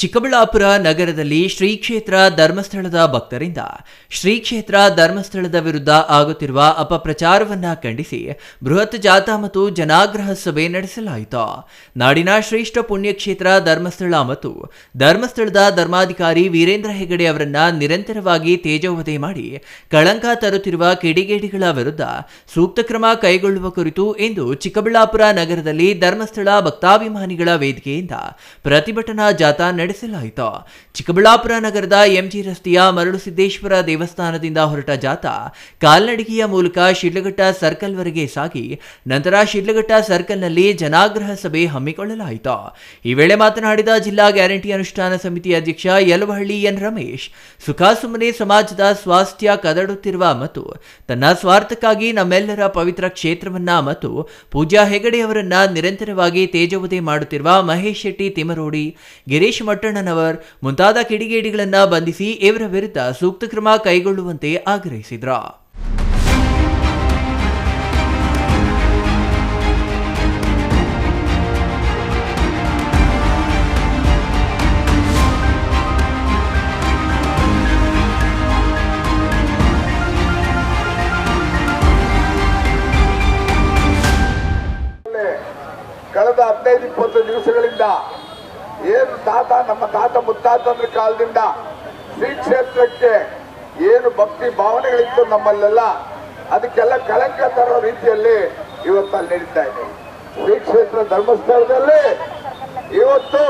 ಚಿಕ್ಕಬಳ್ಳಾಪುರ ನಗರದಲ್ಲಿ ಶ್ರೀ ಕ್ಷೇತ್ರ ಧರ್ಮಸ್ಥಳದ ಭಕ್ತರಿಂದ ಶ್ರೀ ಕ್ಷೇತ್ರ ಧರ್ಮಸ್ಥಳದ ವಿರುದ್ಧ ಆಗುತ್ತಿರುವ ಅಪಪ್ರಚಾರವನ್ನ ಖಂಡಿಸಿ ಬೃಹತ್ ಜಾಥಾ ಮತ್ತು ಜನಾಗ್ರಹ ಸಭೆ ನಡೆಸಲಾಯಿತು. ನಾಡಿನ ಶ್ರೇಷ್ಠ ಪುಣ್ಯಕ್ಷೇತ್ರ ಧರ್ಮಸ್ಥಳ ಮತ್ತು ಧರ್ಮಸ್ಥಳದ ಧರ್ಮಾಧಿಕಾರಿ ವೀರೇಂದ್ರ ಹೆಗಡೆ ಅವರನ್ನ ನಿರಂತರವಾಗಿ ತೇಜೋವಧೆ ಮಾಡಿ ಕಳಂಕ ತರುತ್ತಿರುವ ಕಿಡಿಗೇಡಿಗಳ ವಿರುದ್ಧ ಸೂಕ್ತ ಕ್ರಮ ಕೈಗೊಳ್ಳುವ ಕುರಿತು ಇಂದು ಚಿಕ್ಕಬಳ್ಳಾಪುರ ನಗರದಲ್ಲಿ ಧರ್ಮಸ್ಥಳ ಭಕ್ತಾಭಿಮಾನಿಗಳ ವೇದಿಕೆಯಿಂದ ಪ್ರತಿಭಟನಾ ಜಾಥಾ ಚಿಕ್ಕಬಳ್ಳಾಪುರ ನಗರದ ಎಂಜಿ ರಸ್ತೆಯ ಮರಳು ಸಿದ್ದೇಶ್ವರ ದೇವಸ್ಥಾನದಿಂದ ಹೊರಟ ಜಾಥಾ ಕಾಲ್ನಡಿಗೆಯ ಮೂಲಕ ಶಿಡ್ಲಘಟ್ಟ ಸರ್ಕಲ್ವರೆಗೆ ಸಾಗಿ, ನಂತರ ಶಿಡ್ಲಘಟ್ಟ ಸರ್ಕಲ್ನಲ್ಲಿ ಜನಾಗ್ರಹ ಸಭೆ ಹಮ್ಮಿಕೊಳ್ಳಲಾಯಿತು. ಈ ವೇಳೆ ಮಾತನಾಡಿದ ಜಿಲ್ಲಾ ಗ್ಯಾರಂಟಿ ಅನುಷ್ಠಾನ ಸಮಿತಿ ಅಧ್ಯಕ್ಷ ಯಲವಹಳ್ಳಿ ಎನ್ ರಮೇಶ್ ಸುಖಾಸುಮನೆ ಸಮಾಜದ ಸ್ವಾಸ್ಥ್ಯ ಕದಡುತ್ತಿರುವ ಮತ್ತು ತನ್ನ ಸ್ವಾರ್ಥಕ್ಕಾಗಿ ನಮ್ಮೆಲ್ಲರ ಪವಿತ್ರ ಕ್ಷೇತ್ರವನ್ನ ಮತ್ತು ಪೂಜಾ ಹೆಗಡೆಯವರನ್ನ ನಿರಂತರವಾಗಿ ತೇಜೋವಧೆ ಮಾಡುತ್ತಿರುವ ಮಹೇಶ್ ಶೆಟ್ಟಿ ತಿಮರೋಡಿ ಗಿರೀಶ್ ಮಟ್ಟಣ್ಣನವರ್ ಮುಂತಾದ ಕಿಡಿಗೇಡಿಗಳನ್ನ ಬಂಧಿಸಿ ಇವರ ವಿರುದ್ಧ ಸೂಕ್ತ ಕ್ರಮ ಕೈಗೊಳ್ಳುವಂತೆ ಆಗ್ರಹಿಸಿದ್ರು. ಕಳೆದ ಹದಿನೈದು ಇಪ್ಪತ್ತು ದಿವಸಗಳಿಂದ ಏನು ತಾತ, ನಮ್ಮ ತಾತ ಮುತ್ತಾತಂದ್ರ ಕಾಲದಿಂದ ಶ್ರೀ ಕ್ಷೇತ್ರಕ್ಕೆ ಏನು ಭಕ್ತಿ ಭಾವನೆಗಳಿತ್ತು ನಮ್ಮಲ್ಲೆಲ್ಲ, ಅದಕ್ಕೆಲ್ಲ ಕಳಂಕ ತರೋ ರೀತಿಯಲ್ಲಿ ಇವತ್ತು ಅಲ್ಲಿ ನಡೀತಾ ಇದೆ. ಶ್ರೀ ಕ್ಷೇತ್ರ ಧರ್ಮಸ್ಥಳದಲ್ಲಿ ಇವತ್ತು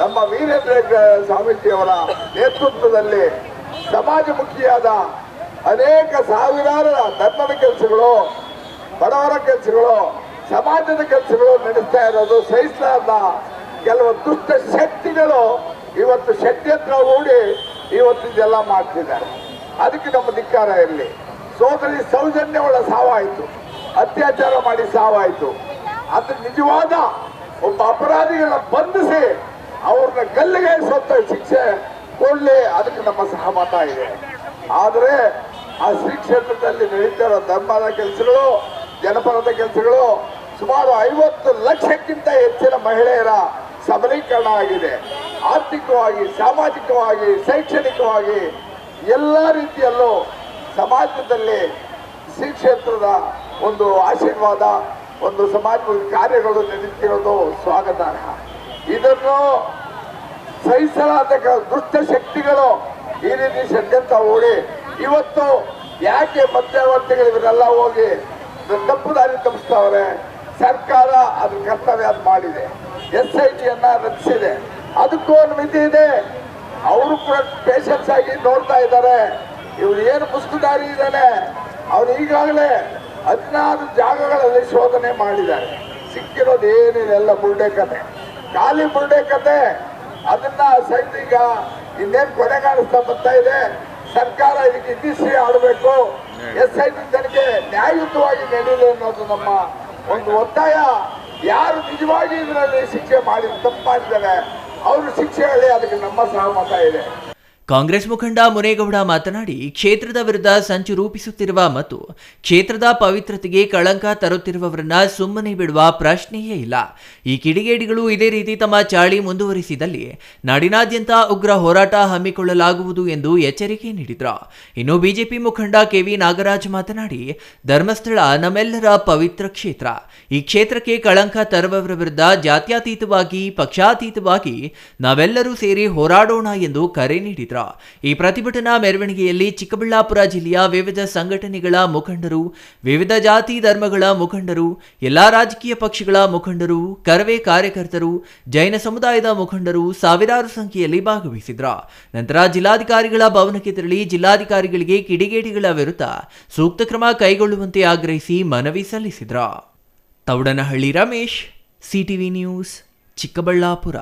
ನಮ್ಮ ವೀರೇಂದ್ರ ಸ್ವಾಮೀಜಿಯವರ ನೇತೃತ್ವದಲ್ಲಿ ಸಮಾಜಮುಖಿಯಾದ ಅನೇಕ ಸಾವಿರಾರು ಧರ್ಮದ ಕೆಲಸಗಳು, ಬಡವರ ಕೆಲಸಗಳು, ಸಮಾಜದ ಕೆಲಸಗಳು ನಡೆಸ್ತಾ ಇರೋದು ಸಹಿಸಲಾದ ಕೆಲವು ದುಷ್ಟ ಶಕ್ತಿಗಳು ಇವತ್ತು ಶಕ್ತಿ ಹತ್ರ ಓಡಿ ಇವತ್ತು ಇದೆಲ್ಲ ಮಾಡ್ತಿದ್ದಾರೆ. ಅದಕ್ಕೆ ನಮ್ಮ ಧಿಕ್ಕಾರ ಇರಲಿ. ಸೋದರಿ ಸೌಜನ್ಯವಳ ಸಾವಾಯಿತು. ಅತ್ಯಾಚಾರ ಮಾಡಿ ಸಾವಾಯಿತು. ಅದು ನಿಜವಾದ ಒಬ್ಬ ಅಪರಾಧಿಗಳನ್ನ ಬಂಧಿಸಿ ಅವ್ರನ್ನ ಗಲ್ಲಿಗೆ ಸೊತ್ತ ಶಿಕ್ಷೆ ಕೊಡಲಿ. ಅದಕ್ಕೆ ನಮ್ಮ ಸಹಮತ ಇದೆ. ಆದರೆ ಆ ಶ್ರೀ ಕ್ಷೇತ್ರದಲ್ಲಿ ನಡೀತಿರೋ ಧರ್ಮದ ಕೆಲಸಗಳು ಜನಪರದ ಕೆಲಸಗಳು ಸುಮಾರು ಐವತ್ತು ಲಕ್ಷಕ್ಕಿಂತ ಹೆಚ್ಚಿನ ಮಹಿಳೆಯರ ಸಬಲೀಕರಣ ಆಗಿದೆ ಆರ್ಥಿಕವಾಗಿ, ಸಾಮಾಜಿಕವಾಗಿ, ಶೈಕ್ಷಣಿಕವಾಗಿ ಎಲ್ಲ ರೀತಿಯಲ್ಲೂ ಸಮಾಜದಲ್ಲಿ ಶ್ರೀ ಕ್ಷೇತ್ರದ ಒಂದು ಆಶೀರ್ವಾದ, ಒಂದು ಸಮಾಜ ಕಾರ್ಯಗಳು ನಡೆಯುತ್ತಿರೋದು ಸ್ವಾಗತಾರ್ಹ. ಇದನ್ನು ಸಹಿಸಲಾದ ದುಷ್ಟ ಶಕ್ತಿಗಳು ಈ ರೀತಿ ಷಡ್ಯಂತ್ರ ಹೂಡಿ ಇವತ್ತು ಯಾಕೆ ಮಧ್ಯವರ್ತಿಗಳು ಇವರೆಲ್ಲ ಹೋಗಿ ತಪ್ಪು ದಾರಿ ತಪ್ಪಿಸ್ತಾವ್ರೆ? ಸರ್ಕಾರ ಅದ್ರ ಕರ್ತವ್ಯ ಅದು ಮಾಡಿದೆ. ಎಸ್ ಐ ಟಿಯನ್ನ ರಚಿಸಿದೆ. ಅದಕ್ಕೂ ಒಂದು ಮಿತಿ ಇದೆ. ಅವರು ಕೂಡ ಪೇಷನ್ಸ್ ಆಗಿ ನೋಡ್ತಾ ಇದ್ದಾರೆ. ಇವ್ರು ಏನು ಮುಸ್ತುದಾರಿ ಇದ್ದಾನೆ? ಅವ್ರು ಈಗಾಗಲೇ ಹದಿನಾರು ಜಾಗಗಳಲ್ಲಿ ಶೋಧನೆ ಮಾಡಿದ್ದಾರೆ. ಸಿಕ್ಕಿರೋದು ಏನಿದೆ ಎಲ್ಲ ಬುರುಡೆ ಕತೆ. ಖಾಲಿ ಬುರ್ಡೆ ಕತೆ. ಅದನ್ನ ಸಹಿತ ಈಗ ಇನ್ನೇನು ಕೊನೆ ಕಾಣಿಸ್ತಾ ಬರ್ತಾ ಇದೆ. ಸರ್ಕಾರ ಇದಕ್ಕೆ ಇತಿಶ್ರೀ ಆಡಬೇಕು. ಎಸ್ ಐ ಟಿ ತನಿಖೆ ನ್ಯಾಯಯುತವಾಗಿ ನಡೆಯಲಿ ಅನ್ನೋದು ನಮ್ಮ ಒಂದು ಒತ್ತಾಯ ಯಾರು ನಿಜವಾಗಿ ಇದರಲ್ಲಿ ಶಿಕ್ಷೆ ಮಾಡಿ ತಪ್ಪಾಗಿದ್ದಾರೆ, ಅವರು ಶಿಕ್ಷೆ ಹೇಳಿ ಅದಕ್ಕೆ ನಮ್ಮ ಸಹಮತ ಇದೆ. ಕಾಂಗ್ರೆಸ್ ಮುಖಂಡ ಮುನೇಗೌಡ ಮಾತನಾಡಿ, ಕ್ಷೇತ್ರದ ವಿರುದ್ಧ ಸಂಚು ರೂಪಿಸುತ್ತಿರುವ ಮತ್ತು ಕ್ಷೇತ್ರದ ಪವಿತ್ರತೆಗೆ ಕಳಂಕ ತರುತ್ತಿರುವವರನ್ನ ಸುಮ್ಮನೆ ಬಿಡುವ ಪ್ರಶ್ನೆಯೇ ಇಲ್ಲ. ಈ ಕಿಡಿಗೇಡಿಗಳು ಇದೇ ರೀತಿ ತಮ್ಮ ಚಾಳಿ ಮುಂದುವರಿಸಿದಲ್ಲಿ ನಾಡಿನಾದ್ಯಂತ ಉಗ್ರ ಹೋರಾಟ ಹಮ್ಮಿಕೊಳ್ಳಲಾಗುವುದು ಎಂದು ಎಚ್ಚರಿಕೆ ನೀಡಿದರು. ಇನ್ನು ಬಿಜೆಪಿ ಮುಖಂಡ ಕೆವಿ ನಾಗರಾಜ್ ಮಾತನಾಡಿ, ಧರ್ಮಸ್ಥಳ ನಮ್ಮೆಲ್ಲರ ಪವಿತ್ರ ಕ್ಷೇತ್ರ. ಈ ಕ್ಷೇತ್ರಕ್ಕೆ ಕಳಂಕ ತರುವವರ ವಿರುದ್ಧ ಜಾತ್ಯಾತೀತವಾಗಿ, ಪಕ್ಷಾತೀತವಾಗಿ ನಾವೆಲ್ಲರೂ ಸೇರಿ ಹೋರಾಡೋಣ ಎಂದು ಕರೆ ನೀಡಿದ್ರು. ಈ ಪ್ರತಿಭಟನಾ ಮೆರವಣಿಗೆಯಲ್ಲಿ ಚಿಕ್ಕಬಳ್ಳಾಪುರ ಜಿಲ್ಲೆಯ ವಿವಿಧ ಸಂಘಟನೆಗಳ ಮುಖಂಡರು, ವಿವಿಧ ಜಾತಿ ಧರ್ಮಗಳ ಮುಖಂಡರು, ಎಲ್ಲಾ ರಾಜಕೀಯ ಪಕ್ಷಗಳ ಮುಖಂಡರು, ಕರವೇ ಕಾರ್ಯಕರ್ತರು, ಜೈನ ಸಮುದಾಯದ ಮುಖಂಡರು ಸಾವಿರಾರು ಸಂಖ್ಯೆಯಲ್ಲಿ ಭಾಗವಹಿಸಿದ್ರ. ನಂತರ ಜಿಲ್ಲಾಧಿಕಾರಿಗಳ ಭವನಕ್ಕೆ ತೆರಳಿ ಜಿಲ್ಲಾಧಿಕಾರಿಗಳಿಗೆ ಕಿಡಿಗೇಡಿಗಳ ವಿರುದ್ಧ ಸೂಕ್ತ ಕ್ರಮ ಕೈಗೊಳ್ಳುವಂತೆ ಆಗ್ರಹಿಸಿ ಮನವಿ ಸಲ್ಲಿಸಿದ್ರ. Taudanahalli Ramesh, CTV news, Chikkaballapura.